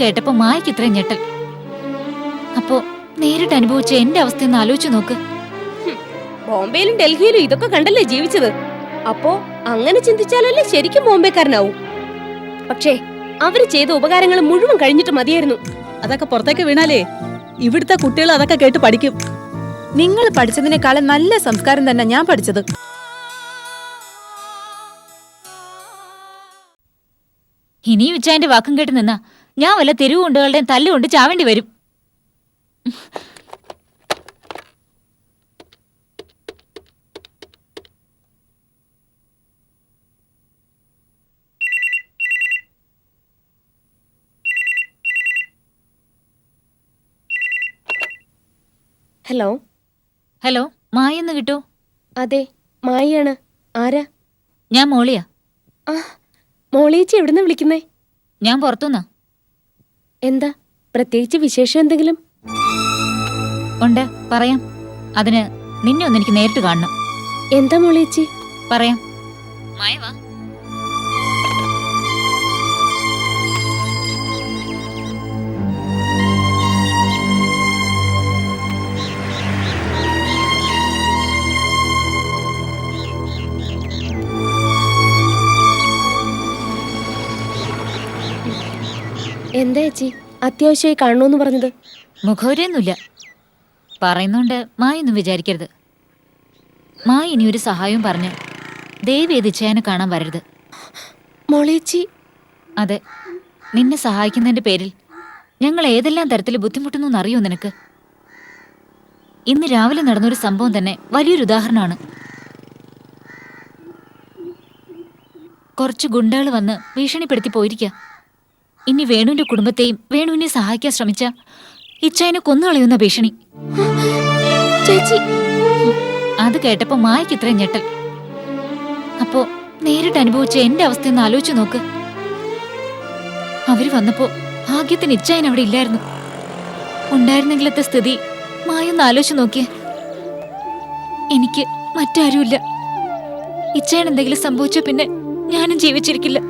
കേട്ടപ്പോ മായക്ക് ഇത്രയും ഞെട്ടൽ. അപ്പോ നേരിട്ട് അനുഭവിച്ച എന്റെ അവസ്ഥ ഒന്ന് ആലോചിച്ചു നോക്ക്. ബോംബെയിലും ഡൽഹിയിലും ഇതൊക്കെ കണ്ടല്ലേ ജീവിച്ചത്? അപ്പോ അങ്ങനെ ചിന്തിച്ചാലല്ലേ ശരിക്കും ബോംബെക്കാരനാവും? പക്ഷേ അവർ ചെയ്ത ഉപകാരങ്ങൾ മുഴുവൻ കഴിഞ്ഞിട്ട് മതിയായിരുന്നു. അതൊക്കെ പുറത്തേക്ക് വീണാലേ? ഇവിടുത്തെ കുട്ടികൾ അതൊക്കെ കേട്ട് പഠിക്കും. നിങ്ങൾ പഠിച്ചതിനേക്കാളും നല്ല സംസ്കാരം തന്നെ ഞാൻ പഠിച്ചത്. ഇനിയും ഇച്ചായന്റെ വാക്കും കേട്ട് നിന്നാ ഞാൻ വല്ല തെരുവ് കൊണ്ടുകളുടെയും തല്ലുകൊണ്ട് ചാവേണ്ടി വരും. ഹലോ? ഹലോ മായെന്ന് കിട്ടൂ? അതെ മായയാണ്. ആരാ? ഞാൻ മോളിയാ. ആ മോളേച്ചി എവിടുന്ന് വിളിക്കുന്നേ? ഞാൻ പുറത്തുനിന്നാ എന്താ? പ്രത്യേകിച്ച് വിശേഷം എന്തെങ്കിലും? ഉണ്ട് പറയാം. അതിന് നിന്നെ ഒന്ന് എനിക്ക് നേരിട്ട് കാണണം. എന്താ മോളേച്ചി പറയാം. മായ വാ എന്താ ചേച്ചി? അത്യാവശ്യമായി കാണണമെന്ന് പറഞ്ഞത്? മുഖവരെയൊന്നുമില്ല. പറയുന്നുണ്ട് മായൊന്നും വിചാരിക്കരുത്. മായ ഇനി ഒരു സഹായവും പറഞ്ഞ് ദേവി ഏത് ഇച്ചയനെ കാണാൻ വരരുത്. മോളേച്ചി. അതെ നിന്നെ സഹായിക്കുന്നതിന്റെ പേരിൽ ഞങ്ങൾ ഏതെല്ലാം തരത്തിൽ ബുദ്ധിമുട്ടുന്നു അറിയോ നിനക്ക്? ഇന്ന് രാവിലെ നടന്നൊരു സംഭവം തന്നെ വലിയൊരു ഉദാഹരണമാണ്. കുറച്ച് ഗുണ്ടകൾ വന്ന് ഭീഷണിപ്പെടുത്തി പോയിരിക്കുക ഇനി വേണുവിന്റെ കുടുംബത്തെയും വേണുവിനെ സഹായിക്കാൻ ശ്രമിച്ച ഇച്ചായനെ കൊന്നുകളയുന്ന ഭീഷണി. ചേച്ചി അത് കേട്ടപ്പോ മായക്ക് ഇത്രയും ഞെട്ടൽ. അപ്പോ നേരിട്ട് അനുഭവിച്ച എന്റെ അവസ്ഥയെന്ന് ആലോചിച്ചു നോക്ക്. അവർ വന്നപ്പോ ഭാഗ്യത്തിന് ഇച്ചായൻ അവിടെ ഇല്ലായിരുന്നു. ഉണ്ടായിരുന്നെങ്കിലത്തെ സ്ഥിതി മായൊന്ന് ആലോചിച്ചു നോക്കിയേ. എനിക്ക് മറ്റാരുമില്ല. ഇച്ചായൻ എന്തെങ്കിലും സംഭവിച്ച പിന്നെ ഞാനും ജീവിച്ചിരിക്കില്ല.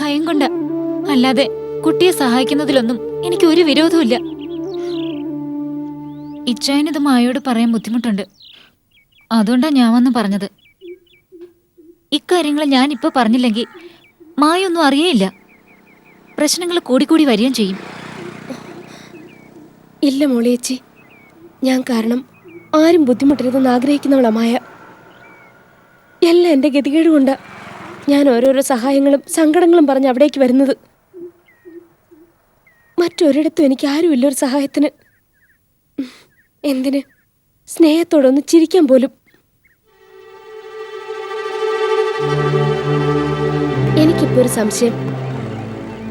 ഭയം കൊണ്ട അല്ലാതെ കുട്ടിയെ സഹായിക്കുന്നതിലൊന്നും എനിക്ക് ഒരു വിരോധമില്ല ഇച്ചായനിത് മായോട് പറയാൻ ബുദ്ധിമുട്ടുണ്ട്. അതുകൊണ്ടാ ഞാൻ വന്ന് പറഞ്ഞത്. ഇക്കാര്യങ്ങൾ ഇപ്പൊ പറഞ്ഞില്ലെങ്കിൽ മായൊന്നും അറിയേയില്ല. പ്രശ്നങ്ങൾ കൂടിക്കൂടി വരികയും ചെയ്യും. ഇല്ല മോളിയേച്ചി ഞാൻ കാരണം ആരും ബുദ്ധിമുട്ടരുതെന്ന് ആഗ്രഹിക്കുന്നവളാ മായ. എല്ലാം എന്റെ ഗതികേട് ഞാൻ ഓരോരോ സഹായങ്ങളും സങ്കടങ്ങളും പറഞ്ഞ് അവിടേക്ക് വരുന്നത്. മറ്റൊരിടത്തും എനിക്ക് ആരുമില്ല ഒരു സഹായത്തിന്. എന്തിന്? സ്നേഹത്തോടൊന്ന് ചിരിക്കാൻ പോലും. എനിക്കിപ്പോ ഒരു സംശയം.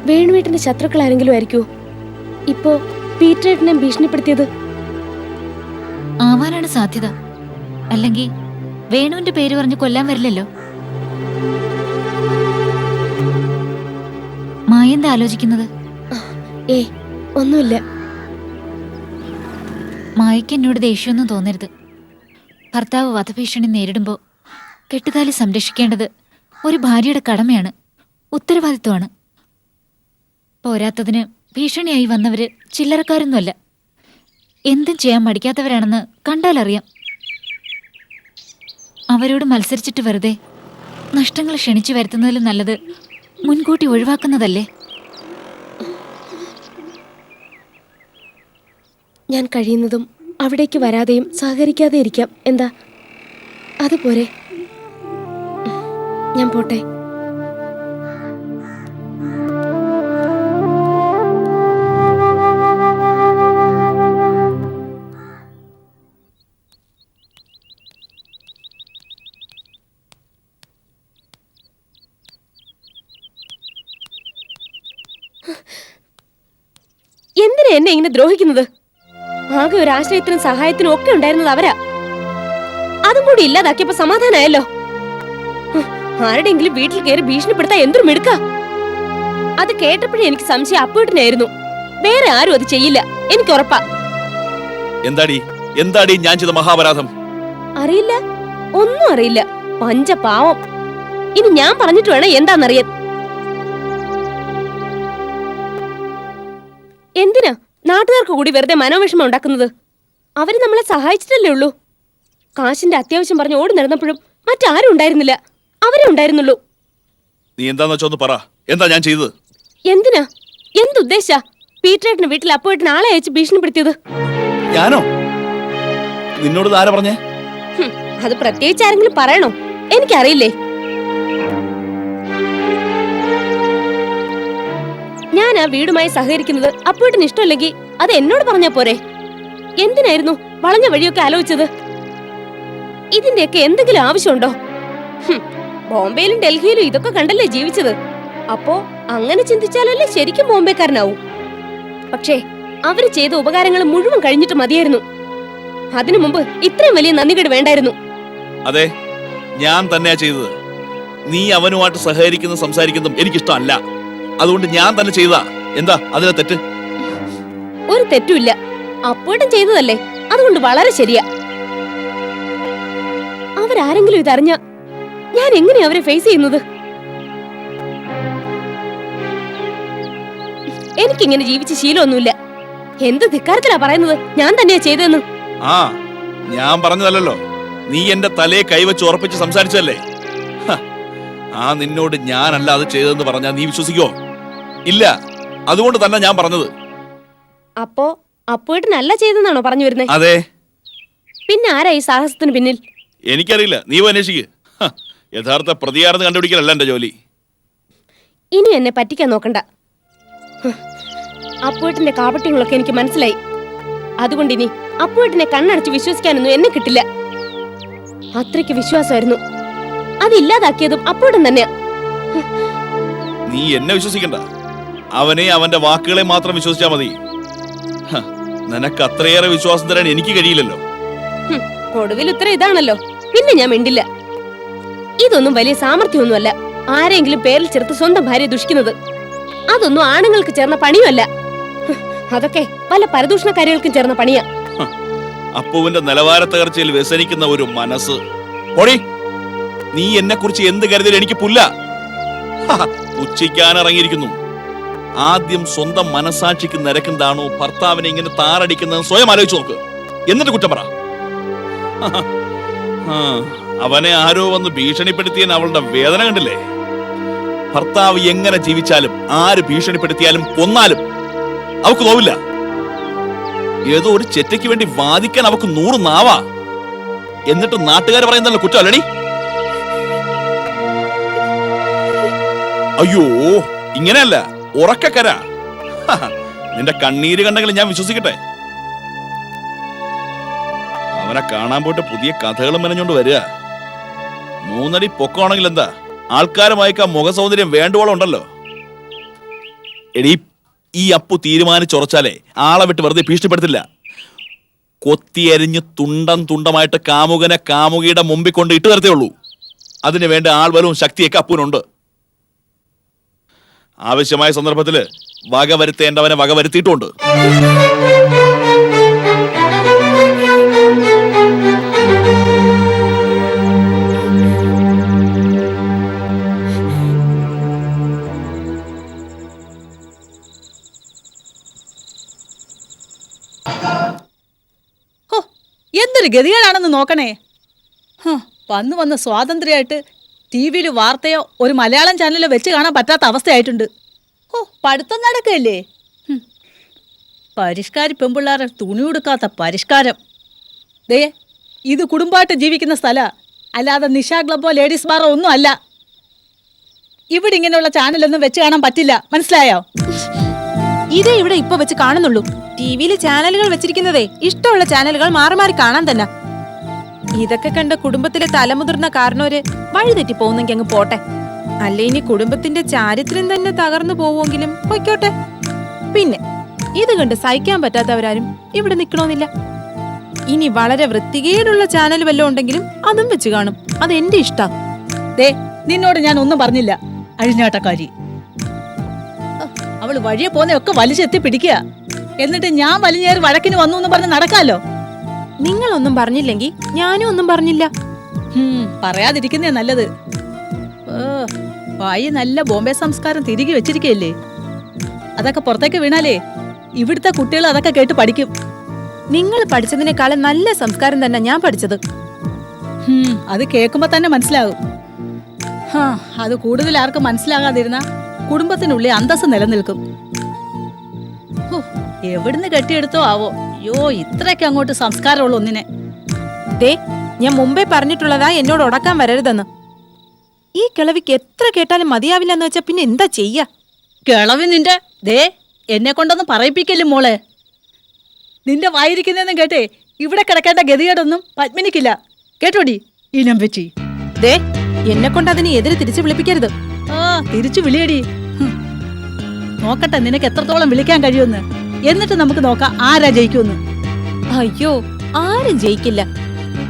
വേണുവീട്ടിന്റെ ശത്രുക്കൾ ആരെങ്കിലും ആയിരിക്കുമോ ഇപ്പോ പീറ്ററേട്ടനെ ഭീഷണിപ്പെടുത്തിയത്? ആവാനാണ് സാധ്യത. അല്ലെങ്കിൽ വേണുവിന്റെ പേര് പറഞ്ഞ് കൊല്ലാൻ വരില്ലല്ലോ? മായ എന്താ ആലോചിക്കുന്നത്? ഏ ഒന്നുമില്ല. മായയ്ക്ക് എന്നോട് ദേഷ്യമൊന്നും തോന്നരുത്. ഭർത്താവ് വധഭീഷണി നേരിടുമ്പോൾ കെട്ടുതാലി സംരക്ഷിക്കേണ്ടത് ഒരു ഭാര്യയുടെ കടമയാണ് ഉത്തരവാദിത്വമാണ്. പോരാത്തതിന് ഭീഷണിയായി വന്നവര് ചില്ലറക്കാരൊന്നുമല്ല. എന്തും ചെയ്യാൻ മടിക്കാത്തവരാണെന്ന് കണ്ടാലറിയാം. അവരോട് മത്സരിച്ചിട്ട് വെറുതെ നഷ്ടങ്ങൾ ക്ഷണിച്ചു വരുത്തുന്നതിലും നല്ലത് മുൻകൂട്ടി ഒഴിവാക്കുന്നതല്ലേ? ഞാൻ കഴിയുന്നതും അവിടേക്ക് വരാതെയും സഹകരിക്കാതെ ഇരിക്കാം. എന്താ? അതുപോലെ. ഞാൻ പോട്ടെ. എന്തിനാ എന്നെ ഇങ്ങനെ ദ്രോഹിക്കുന്നത്? ആകെ ഒരു ആശ്രയത്തിനും സഹായത്തിനും ഒക്കെ ഉണ്ടായിരുന്നത് അവരാ. അതും കൂടി ഇല്ലാതാക്കിയപ്പോ സമാധാനായല്ലോ. ഹ്, ആരുടെയെങ്കിലും വീട്ടിൽ കയറി ഭീഷണിപ്പെടുത്താൻ എന്തൊരു മിടുക്ക. അത് കേട്ടപ്പോഴേ എനിക്ക് സംശയം അപ്പൂട്ടിനായിരുന്നു വേറെ ആരും അത് ചെയ്യില്ല. എനിക്ക് ഉറപ്പാ. എന്താടി? എന്താടി ഞാൻ ചെയ്ത മഹാപരാധം? അറിയില്ല. ഒന്നും അറിയില്ല. പഞ്ച പാവം ഇനി ഞാൻ പറഞ്ഞിട്ട് വേണം എന്താന്നറിയാൻ. നാട്ടുകാർക്ക് കൂടി വെറുതെ മനോവിഷമം ഉണ്ടാക്കുന്നത്? അവർ നമ്മളെ സഹായിച്ചിട്ടല്ലേ ഉള്ളൂ? കാശിന്റെ അത്യാവശ്യം പറഞ്ഞ് ഓടി നടന്നപ്പോഴും മറ്റാരും ഉണ്ടായിരുന്നില്ല. അവരെ ഉണ്ടായിരുന്നുള്ളൂ. നീ എന്താന്ന് വെച്ചാ ഒന്ന് പറ. എന്താ ഞാൻ ചെയ്തത്? എന്തിനാ? എന്തുദ്ദേശ? പീറ്ററേട്ടന് വീട്ടിൽ അപ്പോയിട്ട് ആളെ അയച്ച് ഭീഷണിപ്പെടുത്തിയത്? ഞാനോ? നിന്നോട് ആരാ പറഞ്ഞേ? അത് പ്രത്യേകിച്ച് ആരെങ്കിലും പറയണോ? എനിക്കറിയില്ലേ. ഞാൻ ആ വീടുമായി സഹകരിക്കുന്നത് അപ്പോയിട്ടിന് ഇഷ്ടമല്ലെങ്കിൽ അത് എന്നോട് പറഞ്ഞാ പോരെ? എന്തിനായിരുന്നു വളഞ്ഞ വഴിയൊക്കെ ആലോചിച്ചത്? ഇതിന്റെയൊക്കെ എന്തെങ്കിലും ആവശ്യമുണ്ടോ? ബോംബെയിലും ഡൽഹിയിലും ഇതൊക്കെ കണ്ടല്ലേ ജീവിച്ചത്? അപ്പോ അങ്ങനെ ചിന്തിച്ചാലല്ലേ ശരിക്കും ബോംബെക്കാരനാവും? പക്ഷേ അവർ ചെയ്ത ഉപകാരങ്ങൾ മുഴുവൻ കഴിഞ്ഞിട്ട് മതിയായിരുന്നു. അതിനു മുമ്പ് ഇത്രയും വലിയ നന്ദികേട് വേണ്ടായിരുന്നു. അതെ ഞാൻ തന്നെയാ ചെയ്തത്. നീ അവനുമായിട്ട് സഹകരിക്കുന്നതും സംസാരിക്കുന്നതും എനിക്കിഷ്ടമല്ല. അതുകൊണ്ട് ഞാൻ തന്നെ ചെയ്താ. എന്താ അതിലെ തെറ്റ്? ഒരു തെറ്റുമില്ല. അപ്പോട്ടും ചെയ്തതല്ലേ? അതുകൊണ്ട് വളരെ ശരിയാ. അവരാരെങ്കിലും ഇതറിഞ്ഞ ഞാൻ എങ്ങനെ അവരെ ഫേസ് ചെയ്യുന്നത്? എനിക്കിങ്ങനെ ജീവിച്ച ശീലമൊന്നുമില്ല. എന്ത് ധിക്കാരത്തിലാ പറയുന്നത്? ഞാൻ തന്നെയാ ചെയ്തതെന്ന്. ആ ഞാൻ പറഞ്ഞതല്ലോ നീ എന്റെ തലയെ കൈവച്ച് ഉറപ്പിച്ച് സംസാരിച്ചല്ലേ ആ നിന്നോട് ഞാനല്ല അത് ചെയ്തതെന്ന് പറഞ്ഞാൽ നീ വിശ്വസിക്കോ ഇല്ല അതുകൊണ്ട് തന്നെ ഞാൻ പറഞ്ഞത്. അപ്പോ അപ്പോയിട്ടിനല്ല ചെയ്തെന്നാണോ പറഞ്ഞു വരുന്നത് അതെ. പിന്നെ ആരാ ഈ സാഹസത്തിന് പിന്നിൽ? എനിക്കറിയില്ല. നീ അന്വേഷിക്ക്. ഹ, യഥാർത്ഥ പ്രതിയാർന്ന് കണ്ടുപിടിക്കലല്ല എന്റെ ജോലി. ഇനി എന്നെ പറ്റിക്കാൻ നോക്കണ്ട. ഹ്, അപ്പുവേട്ടന്റെ കാപട്യങ്ങളൊക്കെ എനിക്ക് മനസ്സിലായി. അതുകൊണ്ട് ഇനി അപ്പുവേട്ടനെ കണ്ണടച്ച് വിശ്വസിക്കാനൊന്നും എന്നെ കിട്ടില്ല. അത്രയ്ക്ക് വിശ്വാസമായിരുന്നു. അതില്ലാതാക്കിയതും അപ്പുവേട്ടൻ തന്നെയാ. നീ എന്നെ വിശ്വസിക്കണ്ട. അവനെ അവന്റെ വാക്കുകളെ മാത്രം വിശ്വസിച്ചാ മതി. നിനക്ക് അത്രയേറെ വിശ്വാസം തരാൻ എനിക്ക് കഴിയില്ലല്ലോ. ഒടുവിൽ ഉത്തരം ഇതാണല്ലോ. പിന്നെ ഞാൻ മിണ്ടില്ല. ഇതൊന്നും വലിയ സാമർഥ്യമൊന്നുമല്ല. ആരെങ്കിലും പേരിൽ ചേർത്ത് സ്വന്തം ഭാര്യ ദുഷിക്കുന്നത്. അതൊന്നും ആണുങ്ങൾക്ക് ചേർന്ന പണിയുമല്ല. അതൊക്കെ പല പരദൂഷണക്കാരികൾക്കും ചേർന്ന പണിയാ. അപ്പുവിന്റെ നിലവാര തകർച്ചയിൽ വ്യസനിക്കുന്ന ഒരു മനസ്സ്. നീ എന്നെ കുറിച്ച് എന്ത് കരുതൽ എനിക്ക് പുല്ല. ഹ, ഇറങ്ങിയിരിക്കുന്നു ആദ്യം സ്വന്തം മനസാക്ഷിക്ക് നിരക്കുന്നതാണോ ഭർത്താവിനെ ഇങ്ങനെ താറടിക്കുന്നത് സ്വയം ആലോചിച്ച് നോക്ക്. എന്നിട്ട് കുറ്റം പറ. അവനെ ആരോ വന്ന് ഭീഷണിപ്പെടുത്തിയതിന് അവളുടെ വേദന കണ്ടില്ലേ? ഭർത്താവ് എങ്ങനെ ജീവിച്ചാലും ആര് ഭീഷണിപ്പെടുത്തിയാലും കൊന്നാലും അവക്ക് നോവില്ല. ഏതോ ഒരു ചെറ്റയ്ക്ക് വേണ്ടി വാദിക്കാൻ അവക്ക് നൂറ് നാവാ. എന്നിട്ട് നാട്ടുകാർ പറയുന്നല്ലോ കുറ്റം അല്ലടി. അയ്യോ ഇങ്ങനെയല്ല. ഉറക്കക്കര. നിന്റെ കണ്ണീര് കണ്ടെങ്കിൽ ഞാൻ വിശ്വസിക്കട്ടെ. അവനെ കാണാൻ പോയിട്ട് പുതിയ കഥകളും മെനഞ്ഞോണ്ട് വരിക. മൂന്നടി പൊക്കമാണെങ്കിൽ എന്താ? ആൾക്കാരുമായിക്കാ മുഖ സൗന്ദര്യം വേണ്ടുവോളം ഉണ്ടല്ലോ എടീ ഈ അപ്പു തീരുമാനിച്ചുറച്ചാലേ ആളെ വിട്ട് വെറുതെ ഭീഷണിപ്പെടുത്തില്ല. കൊത്തിയരിഞ്ഞ് തുണ്ടം തുണ്ടമായിട്ട് കാമുകനെ കാമുകിയുടെ മുമ്പിൽ കൊണ്ട് ഇട്ടു തരത്തേ ഉള്ളൂ. അതിന് വേണ്ട ആൾബലവും ശക്തിയൊക്കെ അപ്പുനുണ്ട് ആവശ്യമായ സന്ദർഭത്തിൽ വക വരുത്തേണ്ടവനെ വക വരുത്തിയിട്ടുണ്ട്. എന്തൊരു ഗതികേടാണെന്ന് നോക്കണേ. വന്ന വന്ന് സ്വാതന്ത്ര്യമായിട്ട് ടി വിയിൽ വാർത്തയോ ഒരു മലയാളം ചാനലോ വെച്ച് കാണാൻ പറ്റാത്ത അവസ്ഥയായിട്ടുണ്ട്. ഓ പഠിത്തം നടക്കല്ലേ. പരിഷ്കാരി പെമ്പിള്ളാരെ തുണി കൊടുക്കാത്ത പരിഷ്കാരം. ദേ ഇത് കുടുംബമായിട്ട് ജീവിക്കുന്ന സ്ഥല. അല്ലാതെ നിഷ ക്ലബോ ലേഡീസ് ബാറോ ഒന്നും അല്ല. ഇവിടെ ഇങ്ങനെയുള്ള ചാനലൊന്നും വെച്ച് കാണാൻ പറ്റില്ല. മനസ്സിലായോ? ഇതേ ഇവിടെ ഇപ്പൊ വെച്ച് കാണുന്നുള്ളൂ. ടി വിയിൽ ചാനലുകൾ വെച്ചിരിക്കുന്നതേ ഇഷ്ടമുള്ള ചാനലുകൾ മാറി മാറി കാണാൻ തന്നെ. ഇതൊക്കെ കണ്ട കുടുംബത്തിലെ തലമുതിർന്ന കാരണവര് വഴിതെറ്റി പോകുന്നെങ്കിൽ അങ്ങ് പോട്ടെ. അല്ല ഇനി കുടുംബത്തിന്റെ ചാരിത്രം തന്നെ തകർന്നു പോവുമെങ്കിലും പൊയ്ക്കോട്ടെ. പിന്നെ ഇത് കണ്ട് സഹിക്കാൻ പറ്റാത്തവരാരും ഇവിടെ നിൽക്കണമെന്നില്ല ഇനി വളരെ വൃത്തികേടുള്ള ചാനൽ വല്ലതും ഉണ്ടെങ്കിലും അതും വെച്ച് കാണും. അത് എന്റെ ഇഷ്ടം. ദേ നിന്നോട് ഞാൻ ഒന്നും പറഞ്ഞില്ല അഴിഞ്ഞാട്ടക്കാരി. അവൾ അവൾ വഴിയെ പോന്നെയൊക്കെ വലിച്ചെത്തി പിടിക്കുക. എന്നിട്ട് ഞാൻ വലിഞ്ഞേറി വഴക്കിന് വന്നു എന്ന് പറഞ്ഞ് നടക്കാലോ? നിങ്ങളൊന്നും പറഞ്ഞില്ലെങ്കിൽ ഞാനും ഒന്നും പറഞ്ഞില്ല. പറയാതിരിക്കുന്നേ നല്ലത്. വായി നല്ല ബോംബെ സംസ്കാരം തിരികെ വെച്ചിരിക്കയല്ലേ? അതൊക്കെ പുറത്തേക്ക് വീണാലേ ഇവിടുത്തെ കുട്ടികൾ അതൊക്കെ കേട്ട് പഠിക്കും. നിങ്ങൾ പഠിച്ചതിനേക്കാളും നല്ല സംസ്കാരം തന്നെ ഞാൻ പഠിച്ചത്. അത് കേൾക്കുമ്പോ തന്നെ മനസ്സിലാകും അത് കൂടുതൽ ആർക്കും മനസ്സിലാകാതിരുന്ന കുടുംബത്തിനുള്ളിൽ അന്തസ് നിലനിൽക്കും. എവിടുന്ന് കെട്ടിയെടുത്തോ ആവോ? അയ്യോ ഇത്രയൊക്കെ അങ്ങോട്ട് സംസ്കാരമുള്ള ഒന്നിനെ. ദേ ഞാൻ മുമ്പേ പറഞ്ഞിട്ടുള്ളതാ എന്നോട് ഉടക്കാൻ വരരുതെന്ന്. ഈ കിളവിക്ക് എത്ര കേട്ടാലും മതിയാവില്ലെന്ന് വെച്ചാ പിന്നെ എന്താ ചെയ്യ? കിളവി നിന്റെ ദേ എന്നെ കൊണ്ടൊന്ന് പറയിപ്പിക്കല്ലേ മോളെ. നിന്റെ വായിരിക്കുന്നതെന്നും കേട്ടേ ഇവിടെ കിടക്കേണ്ട ഗതികേടൊന്നും പത്മിനിക്കില്ല. കേട്ടോടി ഇനം വെച്ചി. ദേ എന്നെ കൊണ്ട് അതിനെ എതിരെ തിരിച്ചു വിളിപ്പിക്കരുത്. ആ തിരിച്ചു വിളിയടി. നോക്കട്ടെ നിനക്ക് എത്രത്തോളം വിളിക്കാൻ കഴിയുമെന്ന്. എന്നിട്ട് നമുക്ക് നോക്കാം ആരാ ജയിക്കുമെന്ന്. അയ്യോ ആരും ജയിക്കില്ല.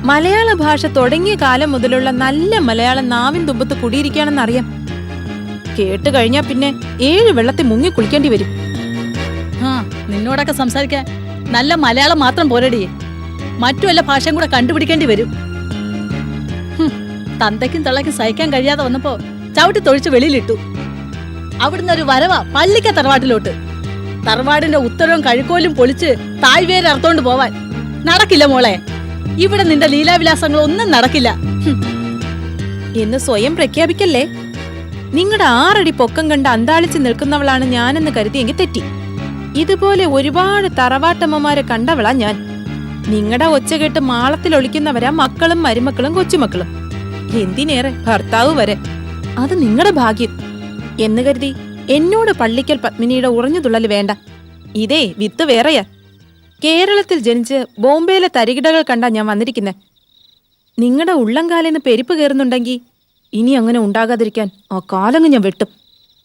മലയാള ഭാഷ തുടങ്ങിയ കാലം മുതലുള്ള നല്ല മലയാളം നാവിൻ തുമ്പത്ത് കുടിയിരിക്കുകയാണെന്നറിയാം. കേട്ട് കഴിഞ്ഞാ പിന്നെ ഏഴ് വെള്ളത്തിൽ മുങ്ങി കുളിക്കേണ്ടി വരും. ആ നിന്നോടൊക്കെ സംസാരിക്കാൻ നല്ല മലയാളം മാത്രം പോരടിയേ മറ്റു വല്ല ഭാഷയും കൂടെ കണ്ടുപിടിക്കേണ്ടി വരും. ഹും, തന്തയ്ക്കും തള്ളയ്ക്കും സഹിക്കാൻ കഴിയാതെ വന്നപ്പോ ചവിട്ടി തൊഴിച്ച് വെളിയിലിട്ടു. അവിടുന്ന് ഒരു വരവ പള്ളിക്ക തറവാട്ടിലോട്ട് തറവാടിന്റെ ഉത്തരവും കഴുക്കോലും പൊളിച്ച് തായ്വേര് അറുത്തോണ്ട് പോവാൻ. നടക്കില്ല മോളെ. ഇവിടെ നിന്റെ ലീലാവിലാസങ്ങൾ ഒന്നും നടക്കില്ല എന്ന് സ്വയം പ്രഖ്യാപിക്കല്ലേ? നിങ്ങളുടെ ആറടി പൊക്കം കണ്ട് അന്താളിച്ച് നിൽക്കുന്നവളാണ് ഞാനെന്ന് കരുതിയെങ്കിൽ തെറ്റി. ഇതുപോലെ ഒരുപാട് തറവാട്ടമ്മമാരെ കണ്ടവളാ ഞാൻ. നിങ്ങളുടെ ഒച്ച കേട്ട് മാളത്തിൽ ഒളിക്കുന്നവരാ മക്കളും മരുമക്കളും കൊച്ചുമക്കളും. എന്തിനേറെ ഭർത്താവ് വരെ. അത് നിങ്ങളുടെ ഭാഗ്യം. എന്ന് കരുതി എന്നോട് പള്ളിക്കൽ പത്മിനിയുടെ ഉറഞ്ഞു തുള്ളൽ വേണ്ട. ഇതേ വിത്ത് വേറെയാ. കേരളത്തിൽ ജനിച്ച് ബോംബെയിലെ തരികിടകൾ കണ്ടാ ഞാൻ വന്നിരിക്കുന്നെ. നിങ്ങളുടെ ഉള്ളംകാലിന്ന് പെരുപ്പ് കയറുന്നുണ്ടെങ്കിൽ ഇനി അങ്ങനെ ഉണ്ടാകാതിരിക്കാൻ ആ കാലങ്ങ് ഞാൻ വെട്ടും.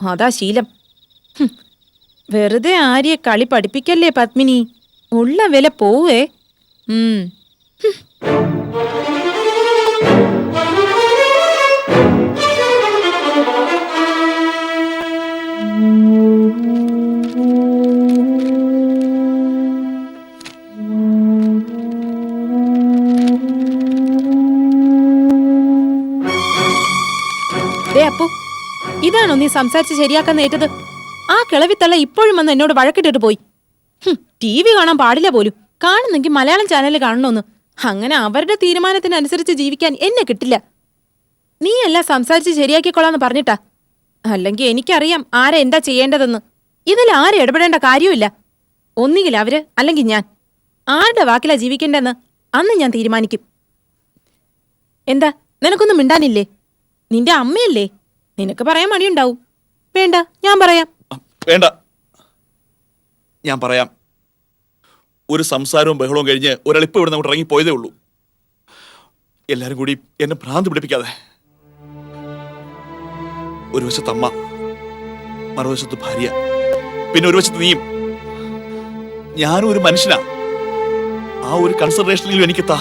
അതാ ശീലം. വെറുതെ ആര്യെ കളി പഠിപ്പിക്കല്ലേ പത്മിനി? ഉള്ള വില പോവേ. ഉം. ഇതാണോ നീ സംസാരിച്ച് ശരിയാക്കാൻ നേറ്റത് ആ കിളവിത്തള്ള ഇപ്പോഴും വന്ന് എന്നോട് വഴക്കിട്ടിട്ട് പോയി. ടി വി കാണാൻ പാടില്ല പോലും. കാണുന്നെങ്കിൽ മലയാളം ചാനൽ കാണണമെന്ന് അങ്ങനെ അവരുടെ തീരുമാനത്തിനനുസരിച്ച് ജീവിക്കാൻ എന്നെ കിട്ടില്ല. നീ എല്ലാം സംസാരിച്ച് ശരിയാക്കിക്കൊള്ളാന്ന് പറഞ്ഞിട്ടാ. അല്ലെങ്കിൽ എനിക്കറിയാം ആരെ എന്താ ചെയ്യേണ്ടതെന്ന്. ഇതിൽ ആരും ഇടപെടേണ്ട കാര്യമില്ല ഒന്നുകിൽ അവർ അല്ലെങ്കിൽ ഞാൻ. ആരുടെ വാക്കിലാ ജീവിക്കേണ്ടെന്ന് അന്ന് ഞാൻ തീരുമാനിക്കും. എന്താ? നിനക്കൊന്നും മിണ്ടാനില്ലേ? നിന്റെ അമ്മയല്ലേ? നിനക്ക് പറയാൻ മടിയുണ്ടാവും. വേണ്ട ഞാൻ പറയാം. വേണ്ട. ഞാൻ പറയാം. ഒരു സംസാരവും ബഹളവും കഴിഞ്ഞ് ഒരളിപ്പ് ഇവിടെ അങ്ങോട്ട് ഇറങ്ങി പോയതേ ഉള്ളൂ. എല്ലാരും കൂടി എന്നെ ഭ്രാന്ത് പിടിപ്പിക്കാതെ. ഒരു വശത്ത് അമ്മ മറുവശത്ത് ഭാര്യ പിന്നെ ഒരു വശത്ത് നീയും. ഞാനും ഒരു മനുഷ്യനാ. ആ ഒരു കൺസിഡറേഷനിലും എനിക്ക് താ